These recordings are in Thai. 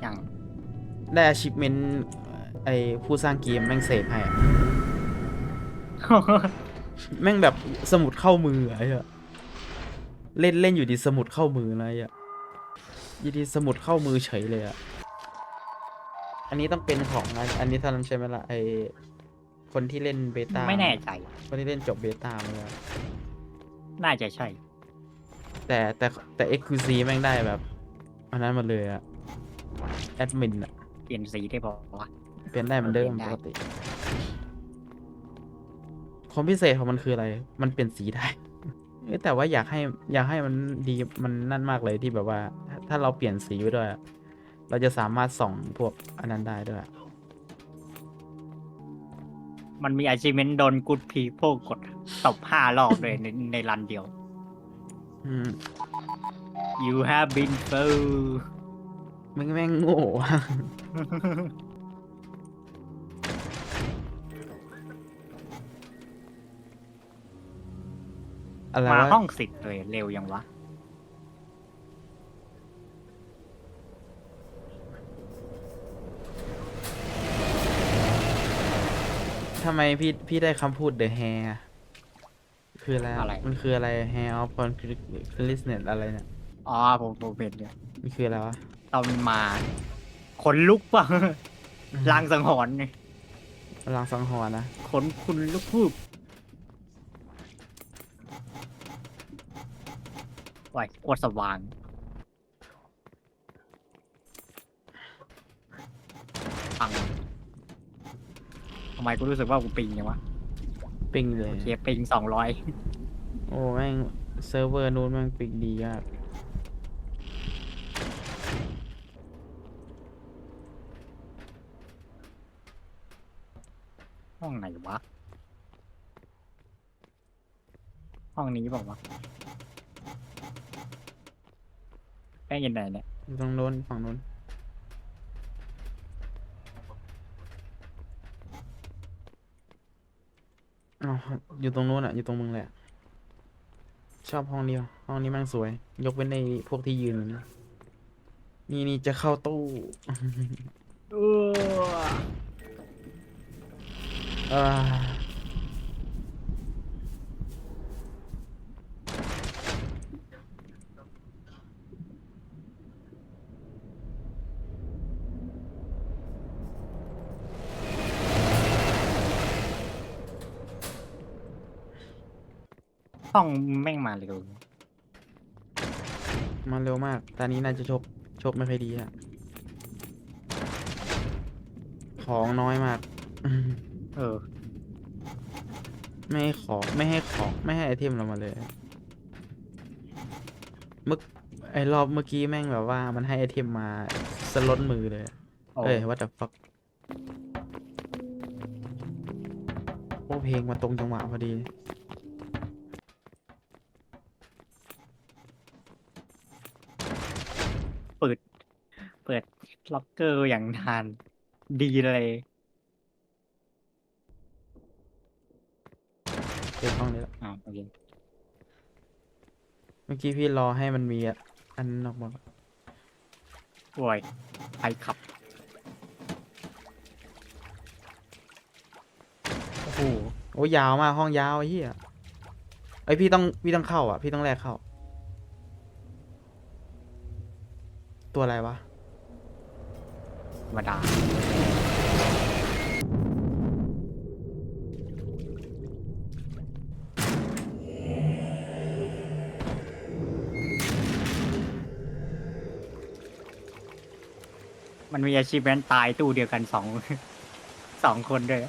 อย่างได้ achievement ไอผู้สร้างเกมแม่งเสกให้อะแม่งแบบสมุดเข้ามืออะไอ้เหี้ยเล่นเล่นอยู่ดีสมุดเข้ามืออะไรอะอยู่ดีสมุดเข้ามือเฉยเลยอะอันนี้ต้องเป็นของอันอันนี้เท่านั้นใช่ไหมล่ะไอคนที่เล่นเบต้าไม่แน่ใจ คนที่เล่นจบเบต้ามาแล้ว น่าจะใช่ แต่แต่แต่ XQC แม่งได้แบบ อันนั้นมาเลยอะ แอดมินอะเปลี่ยนสีได้บอกว่าเปลี่ยนได้เหมือนเดิมเปลี่ยนได้ปกติความพิเศษของมันคืออะไร มันเปลี่ยนสีได้ เอ้ยแต่ว่าอยากให้อยากให้มันดีมันนั่นมากเลยที่แบบว่า ถ้าถ้าเราเปลี่ยนสีไปด้วยอะเราจะสามารถส่องพวกอันนั้นได้ด้วย มันมี achievement โดน good people กดตบห้ารอบเลยในในรันเดียว อืม you have been fooled มึงแม่งโง่อะอะไรมาวะห้องสิทธิ์เลยเร็วยังวะ ทำไมพี่พี่ได้คำพูด the hair คืออะไรอะไร มันคืออะไร hair of consciousness อะไรเนี่ยอ๋อผมผมเห็นเนี่ยมันคืออะไรวะ ตอนมาขนลุกป่ะลางสังหรณ์ไงพลังสังหรณ์นะขนคุณลุกพูบไว้โคตรสว่างปังทำไมกูรู้สึกว่ากูปิงยังวะปิงเลย โอเคปิงสองร้อย โอ้แม่งเซิร์ฟเวอร์นู้นแม่งปิงดีมาก ห้องไหน วะ ห้องนี้บอกว่าวะแป้งอยันไหนเนี่ยอยู่ตรงโน้นฝั่งโน้นอ้าวอยู่ตรงโน้นอะ อยู่ตรงมึงแหละชอบห้องเดียว ห้องนี้แม่งสวย ยกเว้นในพวกที่ยืนอยู่นะนี่นี่จะเข้าตู้ เอออ่า ห้องแม่งมาเร็วมาเร็วมาก ตอนนี้น่าจะชกชกไม่ค่อยดีอะของน้อยมาก เออ ไม่ให้ของไม่ให้ของไม่ให้ไอเทมเรามาเลยเมื่อไอรอบเมื่อกี้แม่งแบบว่ามันให้ไอเทมมาสล้นมือเลยโอ้เอ้ย what the fuck โอ้เพลงมาตรงจังหวะพอดีเปิด เปิดล็อกเกอร์อย่างนานดีเลย เจอห้องนี้แล้วอ่าโอเคเมื่อกี้พี่รอให้มันมีอะอันนั้นออกมาโอ้ยไปขับ โอ้โหโอ้ยยาวมากห้องยาวไอ้เหี้ยไอยพี่ต้องพี่ต้องเข้าอะ พี่ต้องแลกเข้า ตัวอะไรวะ ธรรมดา มันมีอาชีพแมนตายตู้เดียวกันสอง สองคนด้วย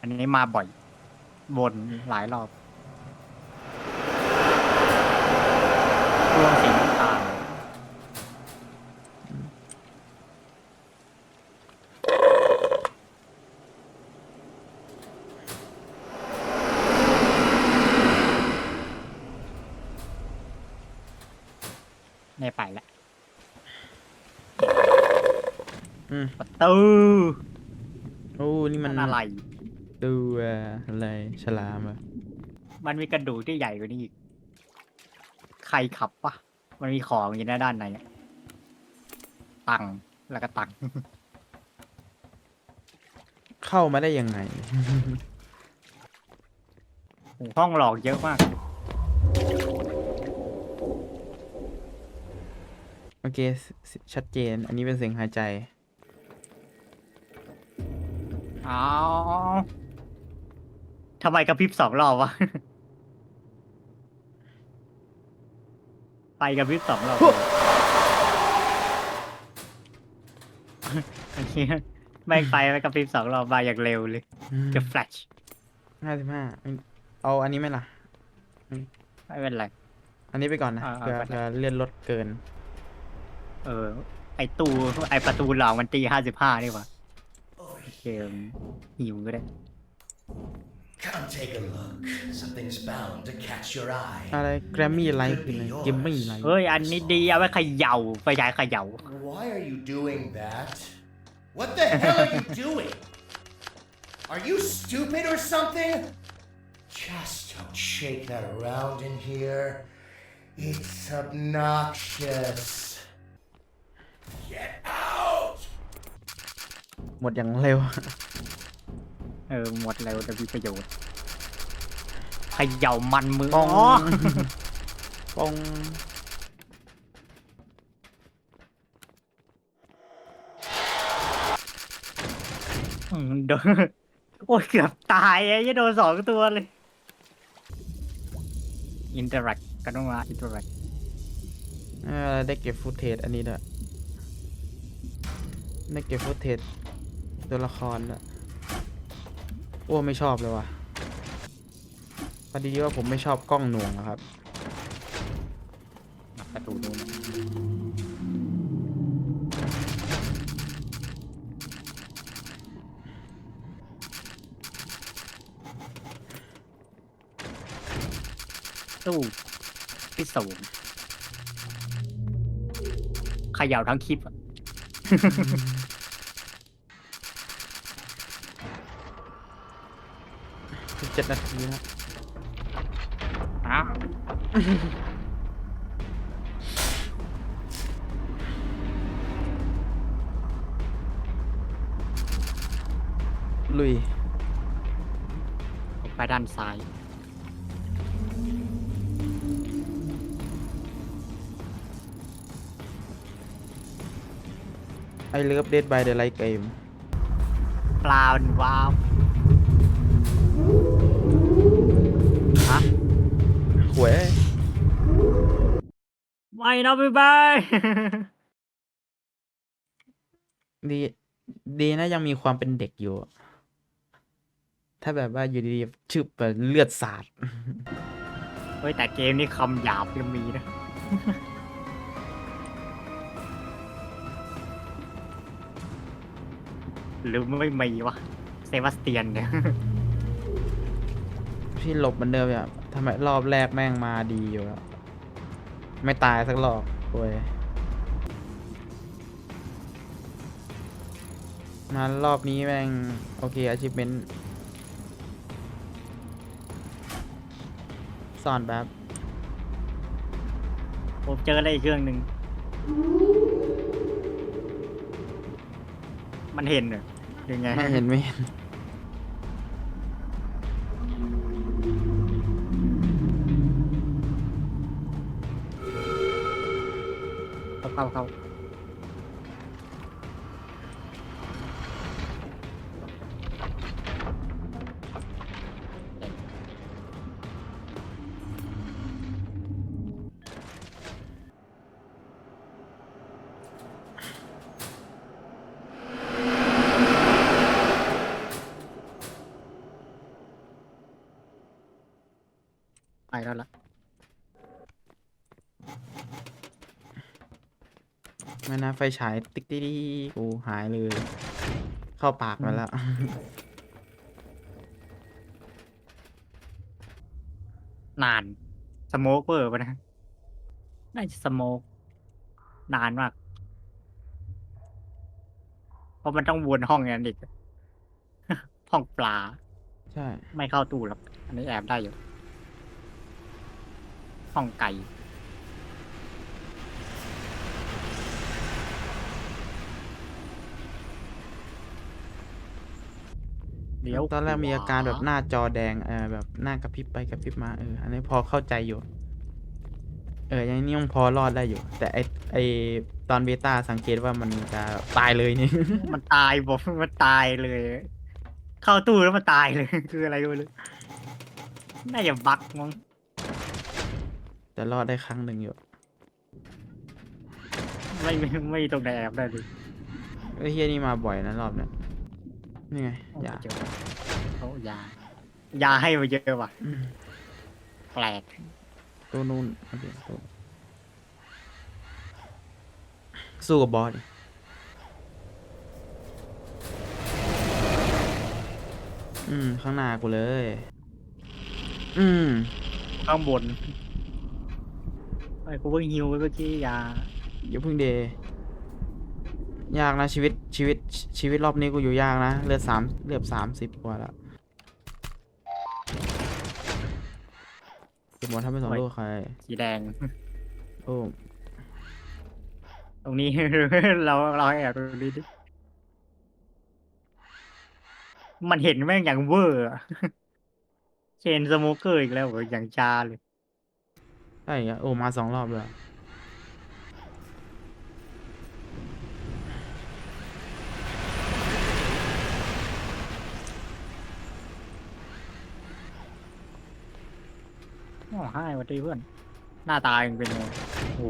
อันนี้มาบ่อยวนหลายรอบร่วงสีน้ำตาลไม่ไปละ อืม ประตูโอ้นี่มันอะไร ตัวอะไรฉลามเหรอะมันมีกระดูกที่ใหญ่กว่านี้อีก ใครขับปะมันมีของอยู่ในด้านในอะตังค์แล้วก็ตังค์เข้ามาได้ยังไง โอ้โหห้องหลอกเยอะมาก โอเคสสชัดเจน อันนี้เป็นเสียงหายใจ อ้าวทำไมกระพริบสองรอบวะ ไปกระพริบสองรอบโอเคแม่งไปไปกระพริบสองรอบมาอย่างเร็วเลยจะแฟลชห้าสิบห้าเอาอันนี้ไหมล่ะ ไม่เป็นไร อันนี้ไปก่อนนะอ่าเอาเผื่อไป เผื่อเลื่อนรถเกิน เออ ไอตู้ไอประตูเหล่ามันตีห้าสิบห้านี่หว่า เกมหิวก็ได้ Come take a look. Something's bound to catch your eye. อะไรแกรมมี่ไลท์คืออะไรเกมมี่ไลท์ เฮ้ย อันนี้ดีเอาไว้เขย่าไฟฉายเขย่า Why are you doing that? What the hell are you doing? Are you stupid or something? Just don't shake that around in here. It's obnoxious. Get out! หมดอย่างเร็ว เออหมดแล้วแต่มีประโยชน์เขย่ามันมือปองอ๋อปองอืมโดนโอ้ยเกือบตายไอ้ยี่โดนสองตัวเลย อินเตอร์แอคกันต้องมาอินเตอร์แอคเออได้เก็บฟุตเทจอันนี้ด้วยได้เก็บฟุตเทจ ตัวละครด้วยโอ้ไม่ชอบเลยว่ะพอดีว่าผมไม่ชอบกล้องหน่วงอะครับประตูนู้นตู้พิศวงขย่าทั้งคลิปอะ สิบ เจ็ดนาทีนะอะลุย ไปด้านซ้ายไอเลิฟเดดบายเดอะไลท์เกมปลามันว้าว หวยไม่นะบ๊ายบายดี ดีนะยังมีความเป็นเด็กอยู่ ถ้าแบบว่าอยู่ดีๆชึบแบบเลือดสาด เฮ้ยแต่เกมนี้คำหยาบยังมีนะ หรือไม่มีวะเซบาสเตียนเนี่ย พี่หลบเหมือนเดิมอะ ทำไมรอบแรกแม่งมาดีอยู่แล้ว ไม่ตายสักรอบโว้ยมารอบนี้แม่ง โอเค achievement ซ่อนแบบ ผมเจออะไรอีกเครื่องหนึ่ง มันเห็นเหรอยังไง ไม่เห็นไม่เห็น เข้าเข้าเข้า ไปแล้วล่ะไม่นะไฟฉายติ๊กติ๊กติ๊กกูหายเลย เข้าปากมาแล้ว นาน สโมกเปอร์ปะนะ น่าจะสโมกนานมาก เพราะมันต้องวนห้องอย่างนั้นอีก ห้องปลา ใช่ ไม่เข้าตู้หรอก อันนี้แอบได้อยู่ ห้องไก่ เดี๋ยวตอนแรกมีอาการแบบขวหน้าจอแดงเออแบบหน้ากระพริบไปกระพริบมาเอออันนี้พอเข้าใจอยู่ เออยังนี่ยังพอรอดได้อยู่ แต่ไอไอตอนเบต้าสังเกตว่ามันจะตายเลยนี่ มันตายบอกมันตายเลย เข้าตู้แล้วมันตายเลย คืออะไรก็ไม่รู้น่าจะบั๊กมั้งแต่รอดได้ครั้งหนึ่งอยู่ไม่ไม่ไม่ตรงไหนแอบได้เลยไอ้เฮียนี่มาบ่อยนะรอบเนี้ย นี่ไงโอ้อย่าเจอเขายายาให้มาเยอะว่ะอืมแปลกตัวนู้นโอเคตัวสู้กับบอสดิอืม ข้างหน้ากูเลย อืม ข้างบนไอ้กูเพิ่งฮิวไปเมื่อกี้ยา อย่าเพิ่งเด ยากนะชีวิตชีวิตชีวิตรอบนี้กูอยู่ยากนะเลือดสามเลือดสามสิบกว่าแล้วเก็บหมดถ้าไม่สองลูกใครสีแดง โอ้ตรงนี้ เราเราแอบตรงนี้ดิมันเห็นแม่งอย่างเวอร์อะเชนสโมเกอร์อีกแล้วเหรออย่างจาเลยใช่อะโอ้มาสองรอบเลย โอ้ให้สวัสดีเพื่อน หน้าตายังเป็นไงโอ้โห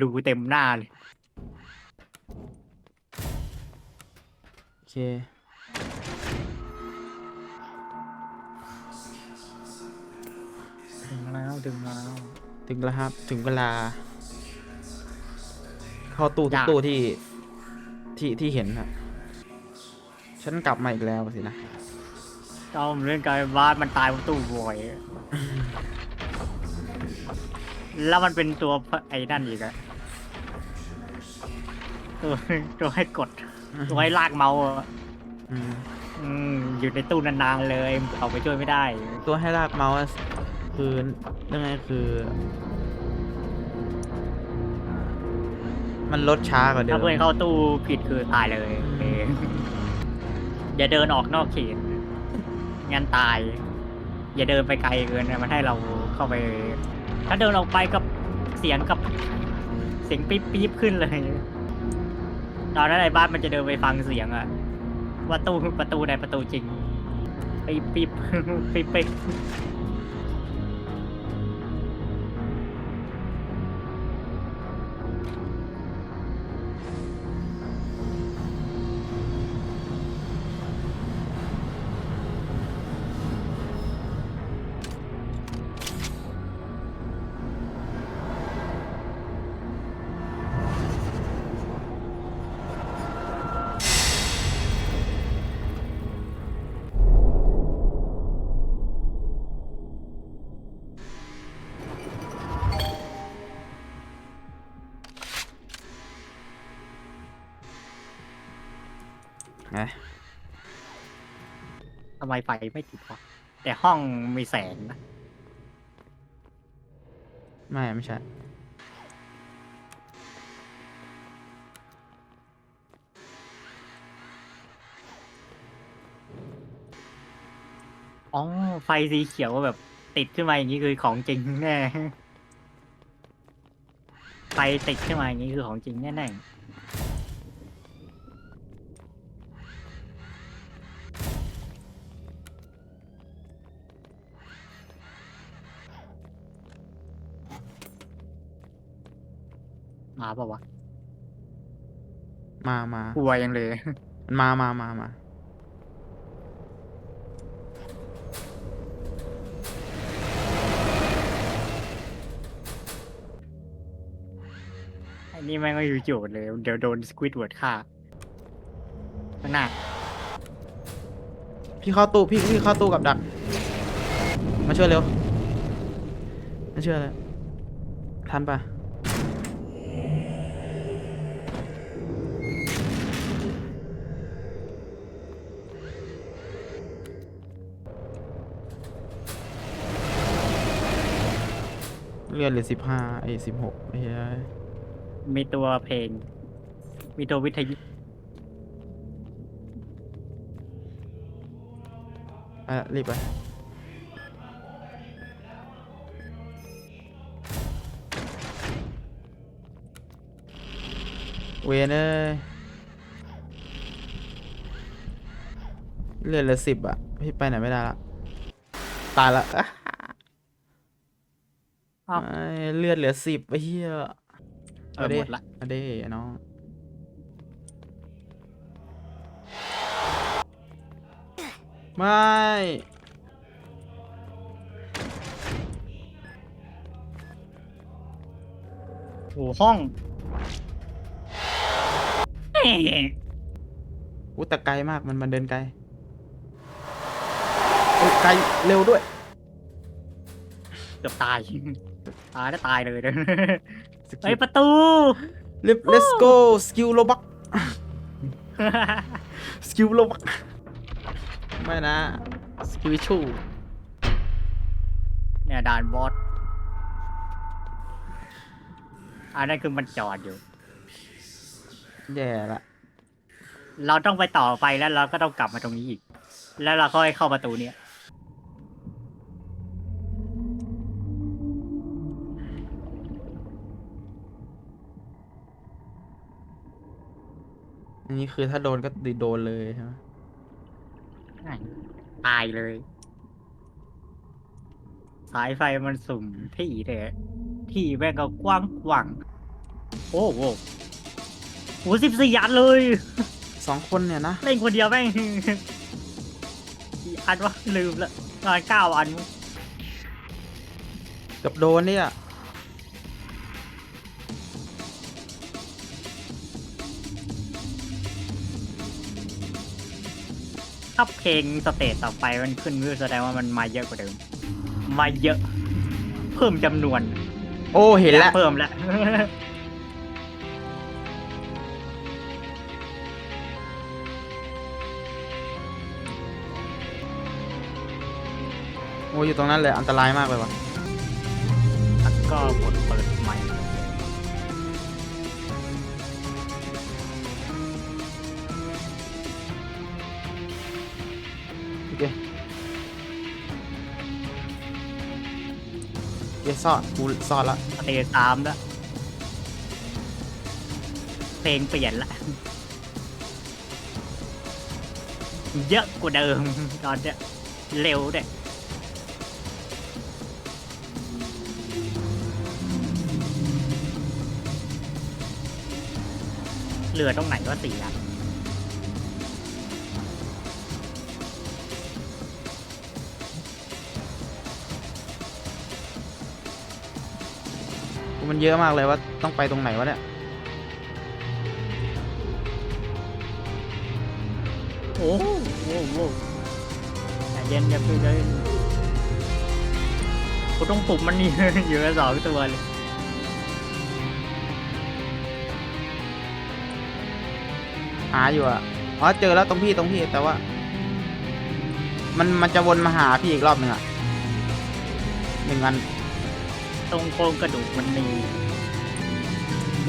รูเต็มหน้าเลย โอเค ถึงแล้วถึงแล้วถึงแล้วครับ ถึงเวลา เข้าตู้ทุกยากตู้ที่ที่ที่เห็นครับฉันกลับมาอีกแล้วสินะ เจ้าเรื่องการบ้านมันตายบนตู้บ่อย แล้วมันเป็นตัวไอ้นั่นอีกอะตัวตัวให้กดตัวให้ลากเมาส์อะอืมอืมอยู่ในตู้นานๆเลยเอาไปช่วยไม่ได้ ตัวให้ลากเมาส์อะคือเรื่องไงคือ มันลดช้ากว่าเดิมถ้าเพื่อนเข้าตู้ผิดคือตายเลยอืมเองอย่าเดินออกนอกเขตงั้นตาย อย่าเดินไปไกลเกินนะมันให้เราเข้าไป ถ้าเดินออกไปกับเสียงกับ เสียงปี๊บปี๊บขึ้นเลย ตอนนั้นไอ้บ้านมันจะเดินไปฟังเสียงอะว่าตู้ประตูในประตูจริงปี๊บปี๊บปี๊บปี๊บ ไงทำไมไฟไม่ติดวะแต่ห้องมีแสงนะไม่ไม่ใช่ อ๋อ ไฟสีเขียวแบบติดขึ้นมาอย่างนี้คือของจริงแน่ ไฟติดขึ้นมาอย่างนี้คือของจริงแน่ๆ มาเปล่าวะมามากลัวยังเลยมันมามามามาไอ้นี่แม่งก็อยู่โจทย์เลย เดี๋ยวโดนสควิดเวิร์ดฆ่าข้างหน้าพี่เข้าตู้พี่พี่เข้าตู้กับดัก มาช่วยเร็ว มาช่วยเลยทันปะ เลื่อนเหลือสิบห้าไอ้สิบหกไอ้เหี้ยมีตัวเพลง มีตัววิทยุไปละรีบไปเวนเอ้ยเลื่อนเหลือสิบอะพี่ไปไหนไม่ได้ละตายละ อะอ้าว ไอ้เลือดเหลือสิบไอ้เหี้ยเอเอาอดิหมดละเอาดิน้องไม่ โอ้ห้องเอ๊ะอู้แต่ไกลมากมันมันเดินไกลโอ้ยไกลเร็วด้วย เกือบตาย ตายแล้วตายเลยสกิเฮ้ยลประตู let's go สกิลโลบักสกิลโลบักไม่นะสกิลชูเนี่ยด่านบอสอันนั้นคือมันจอดอยู่ แย่ละเราต้องไปต่อไปแล้วเราก็ต้องกลับมาตรงนี้อีก แล้วเราก็ให้เข้าประตูเนี้ย นนี้คือถ้าโดนก็โดนเลยใช่ไหมตายเลย สายไฟมันสุ่มที่เลยที่แม่งก็กว้างกว้างโอ้โหโหสิบสี่อันเลยสองคนเนี่ยนะ เล่นคนเดียวแม่งกี่อันวะลืมละงานเก้าอันเกับโดนเนี่ย ถ้าเพลงสเตจต่อไปมันขึ้นก็แสดงว่ามันมาเยอะกว่าเดิม มาเยอะ เพิ่มจำนวนโอ้เห็นแล้ว เพิ่มแล้ว โอ้อยู่ตรงนั้นเลยอันตรายมากเลยวะแล้วก็กดเปิด ซ่อนกูซ่อนละสเตจสามแล้วเพลงเปลี่ยนละเยอะกว่าเดิมตอนเนี้ยเร็วด้วยเหลือตรงไหนก็สี่อัน มันเยอะมากเลยว่าต้องไปตรงไหนวะเนี่ยโอ้โหโอ้โหใจเย็นอย่าเพิ่งเลยกูต้องปลุกมันนี่ อยู่กันสองตัวเลยหาอยู่อะอ๋อเจอแล้วตรงพี่ตรงพี่แต่ว่า มันมันจะวนมาหาพี่อีกรอบหนึ่งอะหนึ่งอัน ตรงโครงกระดูกมันมี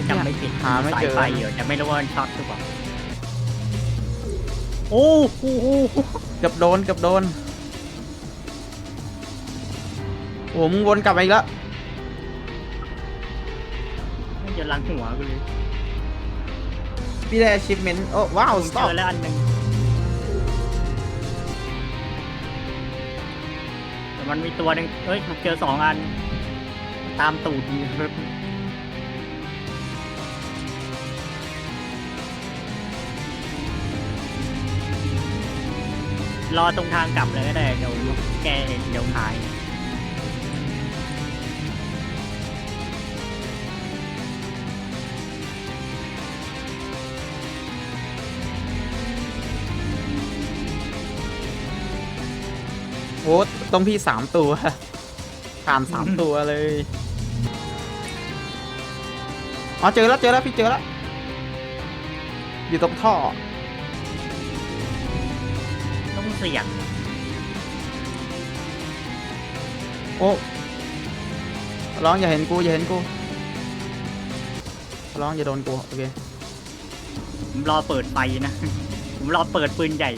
จำไม่ผิดหาไม่เจอสายไฟอยู่แต่ไม่รู้ว่ามันช็อตหรือเปล่าโอ้โหเกือบโดนเกือบโดนโอ้มึงวนกลับมาอีกแล้วไม่จะลังหัวกูเลยพี่ได้ achievement โอ้ว้าวเจ stop อแล้วอันหนึ่งแต่มันมีตัวหนึ่งเอ้ยเจอสองอัน ตามตูดอยู่รอตรงทางกลับเลยก็ได้ เดี๋ยวแกเองเดี๋ยวหาย โอ้ตรงพี่สามตัวผ่านสามตัวเลย อ๋อเจอแล้วเจอแล้วพี่เจอแล้วอยู่ตรงท่อต้องเสี่ยงโอ้ร้องอย่าเห็นกูอย่าเห็นกูร้องอย่าโดนกูโอเคผมรอเปิดไฟนะ ผมรอเปิดปืนใหญ่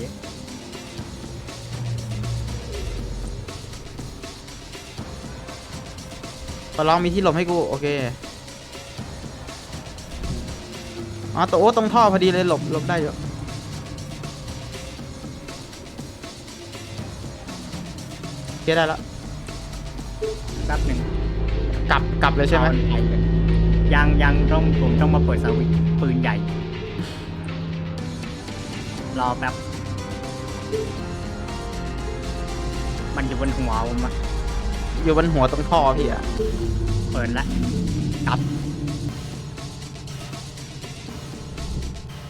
ขอร้องมีที่หลบให้กูโอเค อ๋อตัวโอ้ตรงท่อพอดีเลยหลบหลบได้อยู่โอเคได้แล้วแป๊บหนึ่งกลับกลับเลยใช่ไหมรอฟเลยยังยังต้องผมต้องมาเปิดสวิตช์ปืนใหญ่ รอแป๊บ มันอยู่บนหัวผมอะอยู่บนหัวตรงท่อพี่อะเปิดละกลับ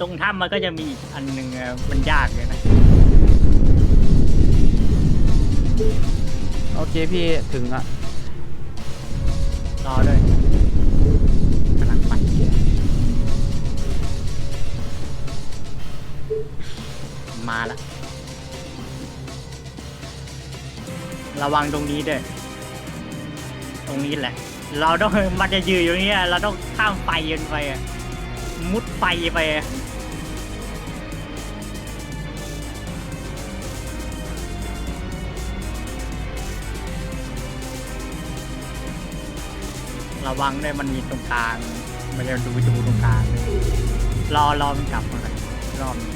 ตรงถ้ำมันก็จะมีอีกอันหนึ่งอะมันยากเลยนะ โอเคพี่ถึงอะรอด้วยกำลังปั่นเกียร์มาละ ระวังตรงนี้ด้วยตรงนี้แหละ เราต้อง มันจะยืนอยู่เนี้ยเราต้องข้ามไฟยันไปอะมุดไฟไปอะ ระวังด้วยมันมีตรงกลาง มันจะดูดูตรงกลาง รอรอมันกลับมาก่อนรอบนี้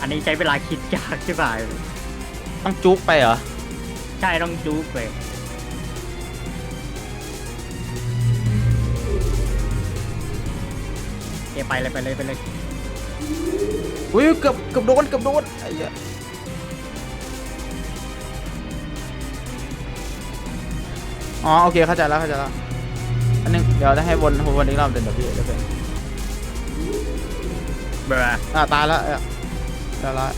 อันนี้ใช้เวลาคิดยากใช่ไหมต้องจุกไปเหรอ ใช่ต้องจู๊กเลยเอยไปเลยไปเลยไปเลย อุ้ยเกือบเกือบโดนเกือบโดนไอ้เหี้ย อ๋อโอเคเข้าใจแล้วเข้าใจแล้วอันนึงเดี๋ยวจะให้วนวนอีกรอบเดี๋ยวเดี๋ยวพี่เดี๋ยวพี่เบื่ออ่าตายแล้วเออตายแล้ว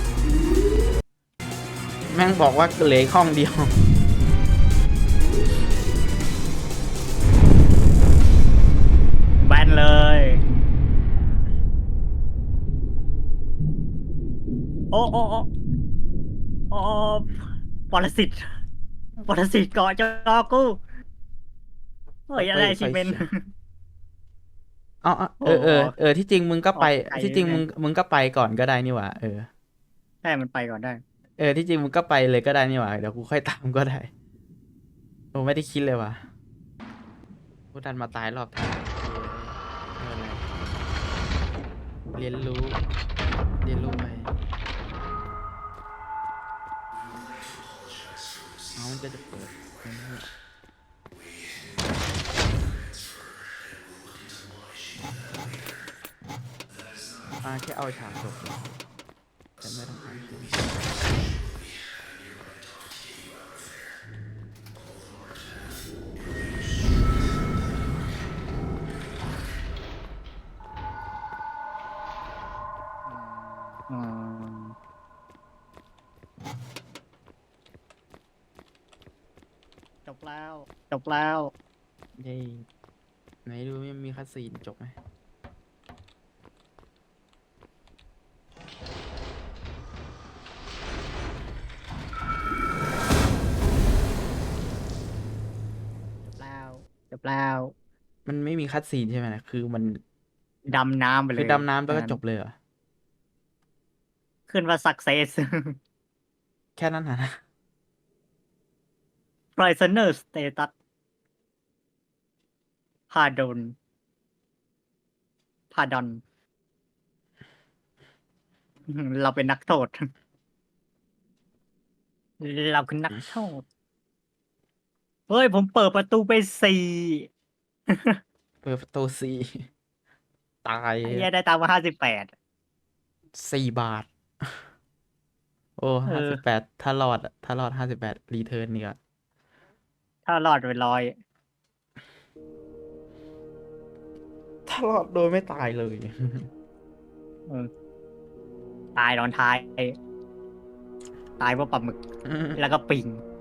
แม่งบอกว่าเหลืออีกห้องเดียวแบนเลยโอ้โอ้โอ้โอ้ปรสิตปรสิตเกาะจอกู เฮ้ยอะไรไฟชิเมนเขียวเอาเอาเออเออเออที่จริงมึงก็ไป ออกไกลที่จริงเลยไงมึงมึงก็ไปก่อนก็ได้นี่หว่าเออ ใช่มันไปก่อนได้ เออที่จริงมึงก็ไปเลยก็ได้นี่หว่าเดี๋ยวกูค่อยตามก็ได้ผมไม่ได้คิดเลยว่ะกูดันมาตายรอบท้ายเออไม่เป็นไรเรียนรู้ เรียนรู้ไปเอามันจะจะเปิด อันนี้อ่าแค่เอาฉากจบแต่ไม่ต้องอ่านอืมจบแล้ว จบแล้ว เย้ไหนดูมีมีคัสซีนจบไหม คัสซีนใช่ไหมนะคือมันดำน้ำไปเลยคือดำน้ำแล้วก็จบเลยเหรอขึ้นว่า success แค่นั้นนะ prisoner status พาดนพาดอน เราเป็นนักโทษ เราคือนักโทษ เฮ้ย ผมเปิดประตูไปสี่ เปิดประตูสี่ตายไอ้เหี้ยได้ตามมาห้าสิบแปด สี่บาท โอ้เอห้าอ สิบแปดถ้ารอดอะถ้ารอดห้าสิบแปดรีเทิร์นนี่ก็ถ้ารอดไปร้อยถ้ารอดโดยไม่ตายเลยตายตอนท้าย ตายเพราะปลาหมึก แล้วก็ปิงอ